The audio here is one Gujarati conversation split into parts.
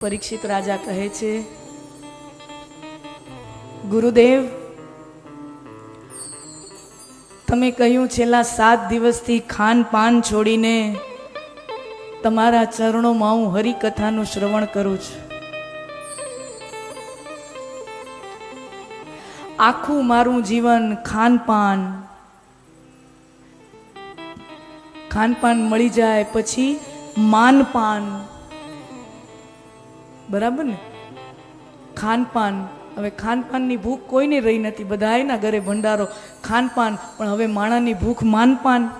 પરીક્ષિત રાજા કહે છે, ગુરુદેવ, તમે કહ્યું છેલ્લા સાત દિવસથી ખાન પાન છોડીને તમારા ચરણોમાં હું હરિકથાનું શ્રવણ કરું છું. આખું મારું જીવન ખાનપાન ખાનપાન મળી જાય પછી માનપાન બરાબર ને? ખાનપાન. હવે ખાનપાનની ભૂખ કોઈને રહી નથી. બધાયના ઘરે ભંડારો. ખાનપાન, પણ હવે માણાની ભૂખ માનપાન.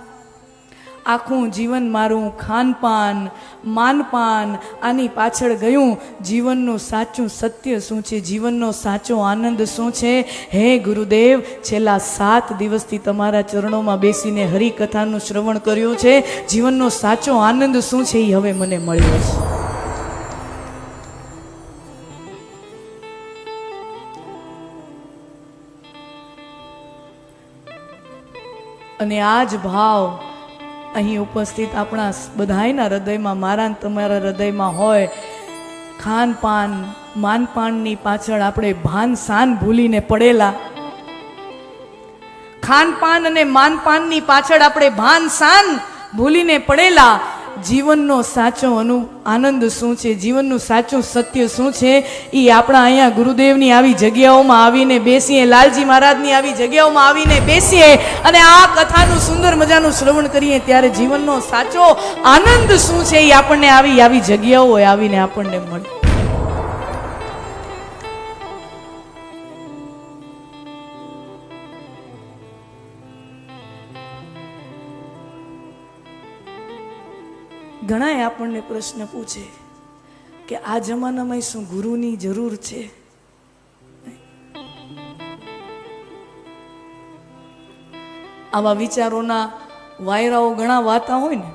આખું જીવન મારું ખાનપાન, માનપાન. આની પાછળ ગયું જીવનનું સાચું સત્ય શું છે? જીવનનો સાચો આનંદ શું છે? હે ગુરુદેવ, છેલ્લા સાત દિવસથી તમારા ચરણોમાં બેસીને હરિકથાનું શ્રવણ કર્યું છે. જીવનનો સાચો આનંદ શું છે એ હવે મને મળ્યો છે. અને આ જ ભાવ અહીં ઉપસ્થિત આપણા બધાયના હૃદયમાં, મારા તમારા હૃદયમાં હોય, ખાનપાન, માનપાનની પાછળ આપણે ભાન સાન ભૂલીને પડેલા. ખાનપાન અને માનપાનની પાછળ આપણે ભાન સાન ભૂલીને પડેલા. જીવનનો સાચો અનુ આનંદ શું છે? જીવનનું સાચું સત્ય શું છે? એ આપણા અહીંયા ગુરુદેવની આવી જગ્યાઓમાં આવીને બેસીએ, લાલજી મહારાજની આવી જગ્યાઓમાં આવીને બેસીએ અને આ કથાનું સુંદર મજાનું શ્રવણ કરીએ ત્યારે જીવનનો સાચો આનંદ શું છે? એ આપણને આવી આવી જગ્યાઓ આવીને આપણને મળે. ઘણાએ આપણને પ્રશ્ન પૂછે કે આ જમાનામાં શું ગુરુની જરૂર છે? આવા વિચારોના વાયરાઓ ઘણા વાતા હોય ને.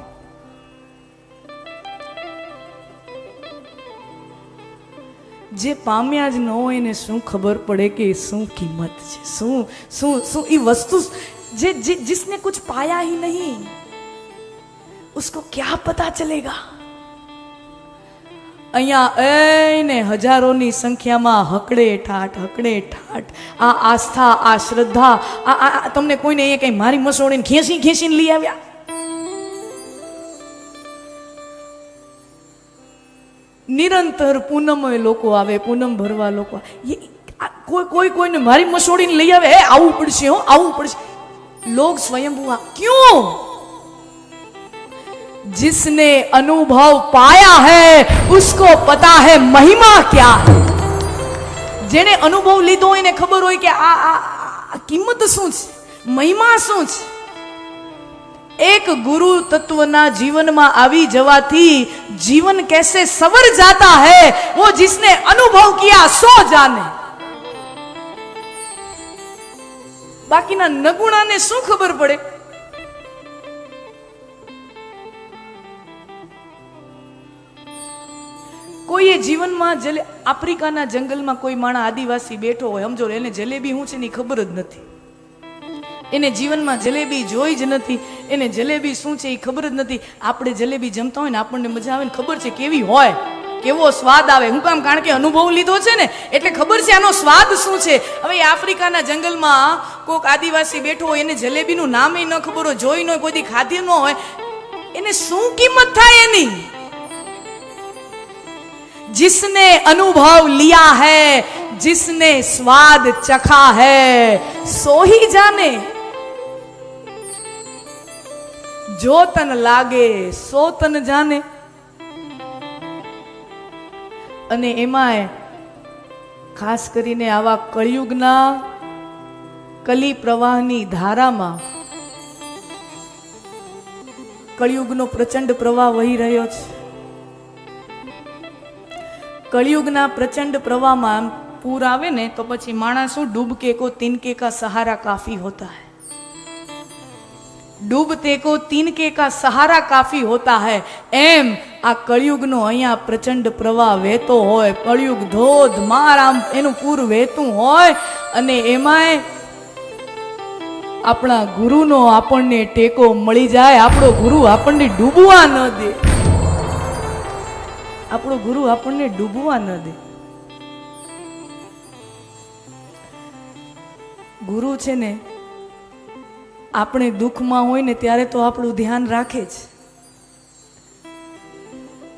જે પામ્યા જ ન હોય ને શું ખબર પડે કે શું કિંમત છે? શું શું શું એ વસ્તુ જે જિસને કુછ પાયા હી નહીં. उसको क्या પતા ચલેગા અહીંયા એને હજારોની સંખ્યામાં હકડે ઠાઠ હકડે ઠાટ આ આસ્થા આ શ્રદ્ધા આ તમને કોઈને અહીંયા કંઈ મારી મસોડીને ખેંચી ખેંચીને લઈ આવ્યા નિરંતર પૂનમય લોકો આવે, પૂનમ ભરવા લોકો કોઈ કોઈ કોઈને મારી મસોડીને લઈ આવે એ આવવું પડશે હો આવવું પડશે. લોક સ્વયંભૂ ક્યું? जिसने अनुभव पाया है उसको पता है महिमा क्या है જેને અનુભવ લીધો હોય ને ખબર હોય કે આ આ આ કિંમત શું છે મહિમા શું છે એક ગુરુ તત્વના જીવનમાં આવી જવાથી જીવન कैसे સવર જાતા है वो जिसने अनुभव किया सो जाने બાકીના નગુણાને શું ખબર પડે કોઈએ જીવનમાં જલે આફ્રિકાના જંગલમાં કોઈ માણા આદિવાસી બેઠો હોય, સમજો એને જલેબી શું છે એની ખબર જ નથી. એને જીવનમાં જલેબી જોઈ જ નથી, એને જલેબી શું છે એ ખબર જ નથી. આપણે જલેબી જમતા હોય ને આપણને મજા આવે ને ખબર છે કેવી હોય, કેવો સ્વાદ આવે. હું કામ કારણ કે અનુભવ લીધો છે ને, એટલે ખબર છે આનો સ્વાદ શું છે. હવે આફ્રિકાના જંગલમાં કોઈક આદિવાસી બેઠો હોય, એને જલેબીનું નામે ન ખબર હોય, જોઈ ન હોય, કોઈ ખાધી ન હોય, એને શું કિંમત થાય એની? जिसने अनुभव लिया है जिसने स्वाद चखा है सो ही जाने જો તન લાગે સો તન જાને અને એમાંય ખાસ કરીને આવા કળિયુગના કલી પ્રવાહની ધારામાં કળિયુગનો પ્રચંડ પ્રવાહ વહી રહ્યો છે કળિયુગના પ્રચંડ પ્રવાહમાં પૂર આવે ને તો પછી માણસો ડૂબકે કો તિનકે કા સહારા કાફી હોતા હૈ. ડૂબતે કો તિનકે કા સહારા કાફી હોતા હૈ. એમ આ કળિયુગનો અહીંયા પ્રચંડ પ્રવાહ વહેતો હોય. કળિયુગ ધોધ માર આમ એનું પૂર વહેતું હોય અને એમાંય આપણા ગુરુનો આપણને ટેકો મળી જાય. આપણો ગુરુ આપણને ડૂબવા ન દે. આપણો ગુરુ આપણને ડૂબવા ન દે. ગુરુ છે ને, આપણે દુઃખમાં હોય ને ત્યારે તો આપણું ધ્યાન રાખે જ.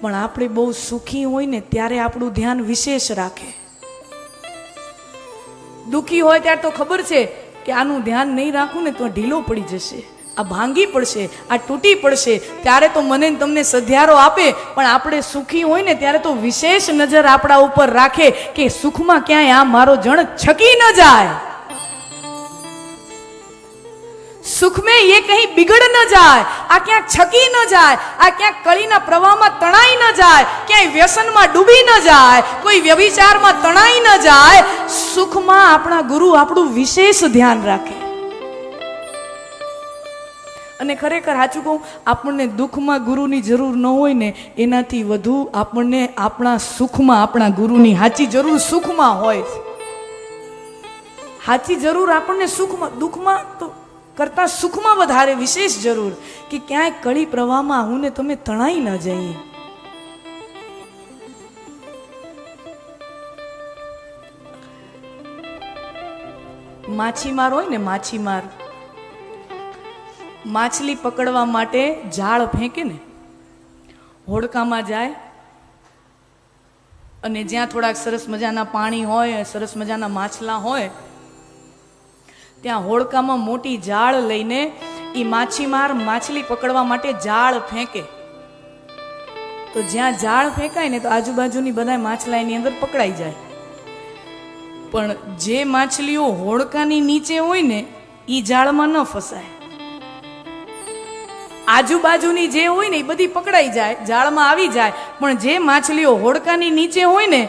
પણ આપણે બહુ સુખી હોય ને ત્યારે આપણું ધ્યાન વિશેષ રાખે. દુઃખી હોય ત્યારે તો ખબર છે કે આનું ધ્યાન નહીં રાખું ને તો ઢીલો પડી જશે. આ ભાંગી પડશે, આ તૂટી પડશે. ત્યારે તો મને તમને સધિયારો આપે, પણ આપણે સુખી હોય ને ત્યારે તો વિશેષ નજર આપણા ઉપર રાખે કે સુખમાં ક્યાંય આ મારો જણ છકી ન જાય. સુખ મેં એ કहीं બિગડ ન જાય, આ ક્યાંક છકી ન જાય, આ ક્યાંક કળીના પ્રવાહમાં તણાઈ ન જાય, ક્યાંય વ્યસનમાં ડૂબી ન જાય, કોઈ વ્યવિચારમાં તણાઈ ન જાય. સુખમાં આપણા ગુરુ આપણું વિશેષ ધ્યાન રાખે. અને ખરેખર સાચું કહું, આપણને દુઃખમાં ગુરુની જરૂર ન હોય ને, એનાથી વધુ આપણને આપણા સુખમાં, આપણા ગુરુની સાચી જરૂર સુખમાં હોય સાચી જરૂર આપણને સુખમાં, દુઃખમાં તો કરતાં સુખમાં વધારે વિશેષ જરૂર કે ક્યાંય કળી પ્રવાહમાં હું ને તમે તણાઈ ન જઈએ. માછીમાર હોય ને માછીમાર માછલી પકડવા માટે જાળ ફેંકે ને? હોડકામાં જાય અને જ્યાં થોડાક સરસ મજાના પાણી હોય, સરસ મજાના માછલા હોય, ત્યાં હોડકામાં મોટી જાળ લઈને એ માછીમાર માછલી પકડવા માટે જાળ ફેંકે. તો જ્યાં જાળ ફેંકાય ને તો આજુબાજુની બધા માછલા એની અંદર પકડાઈ જાય. પણ જે માછલીઓ હોડકાની નીચે હોય ને એ જાળમાં ન ફસાય. આજુબાજુની જે હોય ને એ બધી પકડાઈ જાય જાળમાં આવી જાય. પણ જે માછલીઓ હોડકાની નીચે હોય ને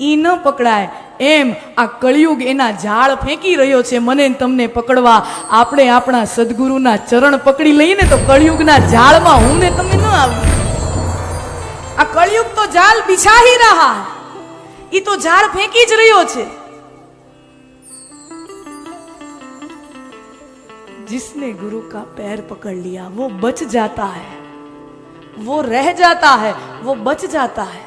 એ ન પકડાય. એમ આ કળિયુગ એના ઝાડ ફેંકી રહ્યો છે. મને તમને પકડવા. આપણે આપણા સદગુરુના ચરણ પકડી લઈએ ને તો કળિયુગના ઝાડમાં હું ને તમે ન આવું આ કળિયુગ તો ઝાડ બિછાહી રહા એ તો ઝાડ ફેંકી જ રહ્યો છે. जिसने गुरु का पैर पकड़ लिया वो बच जाता है वो रह जाता है वो बच जाता है